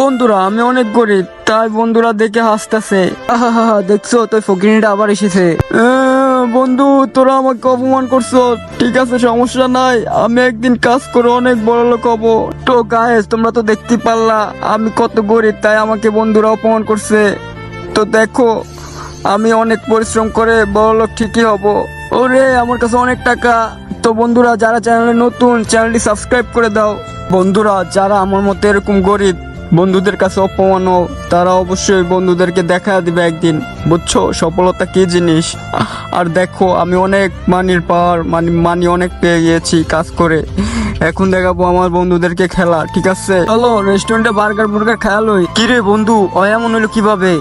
বন্ধুরা, আমি অনেক গরিব, তাই বন্ধুরা দেখে হাসতেছে। আহা দেখছ? তোর ফকিনিটা আবার এসেছে। বন্ধু, তোরা আমাকে অপমান করছ। ঠিক আছে, সমস্যা নাই। আমি একদিন কাজ করে অনেক বড় লোক হব। তো গায়েস তোমরা তো দেখতে পারলা, আমি কত গরিব, তাই আমাকে বন্ধুরা অপমান করছে। তো দেখো, আমি অনেক পরিশ্রম করে বড় লোক ঠিকই হব। ওরে, আমার কাছে অনেক টাকা। তো বন্ধুরা, যারা চ্যানেলে নতুন চ্যানেলটি সাবস্ক্রাইব করে দাও। বন্ধুরা, যারা আমার মতো এরকম গরিব বন্ধুদের কাছে অপমান হও, তারা অবশ্যই বন্ধুদেরকে দেখা দিবে একদিন। বুঝছ? সফলতা কি জিনিস? আর দেখো আমি অনেক মানির পাওয়ার মানি মানি অনেক পেয়ে গিয়েছি কাজ করে। এখন দেখাবো আমার বন্ধুদেরকে খেলা ঠিক আছে? চলো রেস্টুরেন্টে বার্গার বুর্গার খেয়ালই কিরে বন্ধু ও এমন হলো কীভাবে?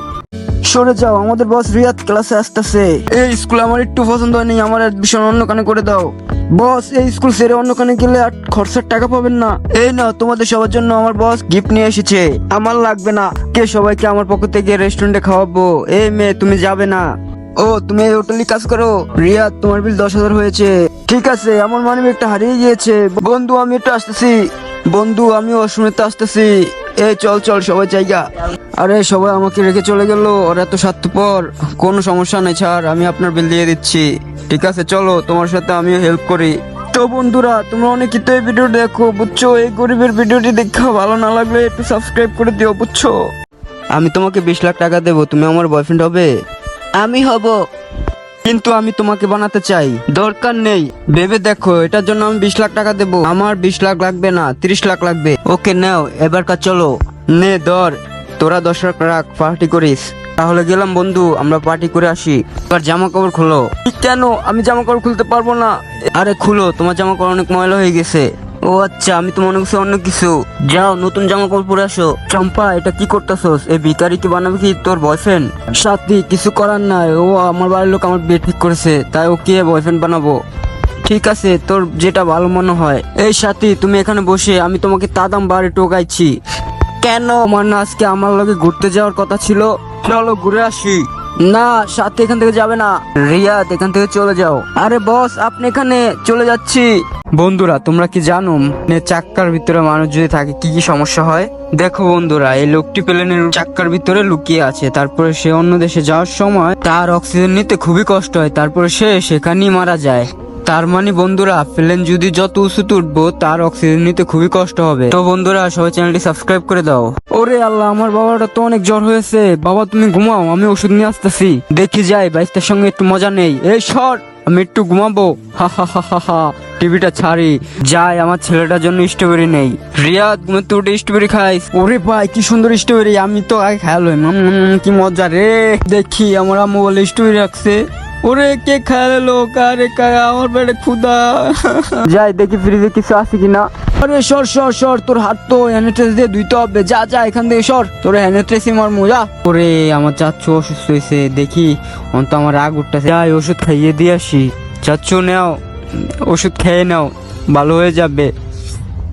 সরে যাও আমাদের বস রিয়াদ ক্লাসে আসতেছে। এই স্কুল আমার একটু পছন্দ হয়নি আমার অ্যাডমিশন অন্য কানে করে দাও। বস, এই স্কুল ছেড়ে অন্য কানে গেলে আর খরচার টাকা পাবেন না। এই না তোমাদের সবার জন্য আমার বস গিফট নিয়ে এসেছে। আমার লাগবে না। কে সবাইকে আমার পক্ষ থেকে রেস্টুরেন্টে খাওয়াবো? এই মেয়ে, তুমি যাবে না। ও, তুমি এই হোটেলে কাজ করো? রিয়া তোমার বিল দশ হাজার হয়েছে। ঠিক আছে, আমার মানে একটা হারিয়ে গিয়েছে। বন্ধু, আমি একটু আসতেছি। বন্ধু, আমি অসময়তে আসতেছি। এই চল চল, সবাই জায়গা। আরে, সবাই আমাকে রেখে চলে গেল। ওরা এত স্বার্থপর। কোনো সমস্যা নেই, ছাড়। আমি আপনার বিল দিয়ে দিচ্ছি। ঠিক আছে চলো তোমার সাথে আমি হেল্প করি। তো বন্ধুরা তোমরা অনেকে তো এই ভিডিও দেখো বুঝছ? এই গরিবের ভিডিওটি দেখা ভালো না লাগলে একটু সাবস্ক্রাইব করে দিও বুঝছ? আমি তোমাকে বিশ লাখ টাকা দেবো তুমি আমার বয়ফ্রেন্ড হবে? আমি হব। কিন্তু আমি তোমাকে বানাতে চাই দরকার নেই। ভেবে দেখো এটার জন্য আমি বিশ লাখ টাকা দেবো। আমার বিশ লাখ লাগবে না তিরিশ লাখ লাগবে। ওকে নাও এবারকার চলো। নে ধর। তোরা দশ লাখ রাখ পার্টি করিস। তাহলে গেলাম বন্ধু আমরা পার্টি করে আসি। এবার জামা কাপড় খুলো। কেন? আমি জামা কাপড় খুলতে পারব না। আরে খুলো তোমার জামা কাপড় অনেক ময়লা হয়ে গেছে। ও আচ্ছা আমি তো মনে করছি অন্য কিছু। যাও নতুন জামা কাপড় পরে আসো। চম্পা এটা কি করতেছস? এই ভিকারি কি বানাবে কি তোর বয়ফ্রেন্ড সাথী কিছু করার নাই। ও আমার বাড়ির লোক আমার বিয়ে ঠিক করেছে তাই ওকে বয়ফ্রেন্ড বানাবো। ঠিক আছে তোর যেটা ভালো মনে হয়। এই সাথী তুমি এখানে বসে আমি তোমাকে তাদাম বাড়ি টোকাইছি। কেন? আমার না আজকে আমার লগে ঘুরতে যাওয়ার কথা ছিল। চলো ঘুরে আসি। না সাথে এখান থেকে যাবে না। রিয়াদ এখান থেকে চলে যাও। আরে বস আপনি এখানে চলে যাচ্ছি। বন্ধুরা তোমরা কি জানো? মানে চাক্কার ভিতরে মানুষ যদি থাকে কি কি সমস্যা হয়? দেখো বন্ধুরা এই লোকটি প্লেনের চাক্কার ভিতরে লুকিয়ে আছে। তারপরে সে অন্য দেশে যাওয়ার সময় তার অক্সিজেন নিতে খুবই কষ্ট হয়। তারপরে সে সেখানেই মারা যায়। তার মানে বন্ধুরা, প্লেন যদি যত উঁচুতে উঠবো, তার অক্সিজেন নিতে খুবই কষ্ট হবে। তো বন্ধুরা, সবাই চ্যানেলটি সাবস্ক্রাইব করে দাও। ওরে আল্লাহ, আমার বাবাটা তো অনেক জ্বর হয়েছে। বাবা, তুমি ঘুমাও, আমি ওষুধ নিয়ে আসতেছি। দেখি যাই বাইস্তার সঙ্গে একটু মজা নেই। এই শট আমি একটু ঘুমাবো। হা হা হা হা হা, টিভিটা ছাড়ি। যাই, আমার ছেলেটার জন্য স্ট্রবেরি নেই। রিয়াদ ঘুমে তো স্ট্রবেরি খাইস। ওরে ভাই, কি সুন্দর স্ট্রবেরি আমি তো আগে খেয়াল হই কি মজা রে। দেখি, আমার আম্মু বলে স্ট্রবেরি রাখছে। ওরে কে খায় লোক? আরে আমার পেটে ক্ষুদা যাই দেখি ফ্রিজে কিছু আছে কিনা। আরে সর সর সর তোর হাত তো হ্যান্ডট্রেস দিয়ে ধুইতে হবে। যা যা এখান থেকে সর। তোর হ্যান্ডট্রেসই মার মজা ওরে আমার চাচ্ছু অসুস্থ হয়েছে দেখি। অন্ত আমার রাগ উঠতেছে। যাই ওষুধ খাইয়ে দিয়ে আসি। চাচ্ছু নাও। ওষুধ খেয়ে নাও। ভালো হয়ে যাবে।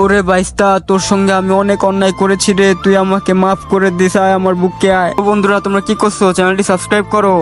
ওরে বাইস্তা তোর সঙ্গে আমি অনেক অন্যায় করেছি রে। তুই আমাকে মাফ করে দিস আয় আমার বুকে আয়। বন্ধুরা তোমরা কি করছ? চ্যানেলটি সাবস্ক্রাইব করো।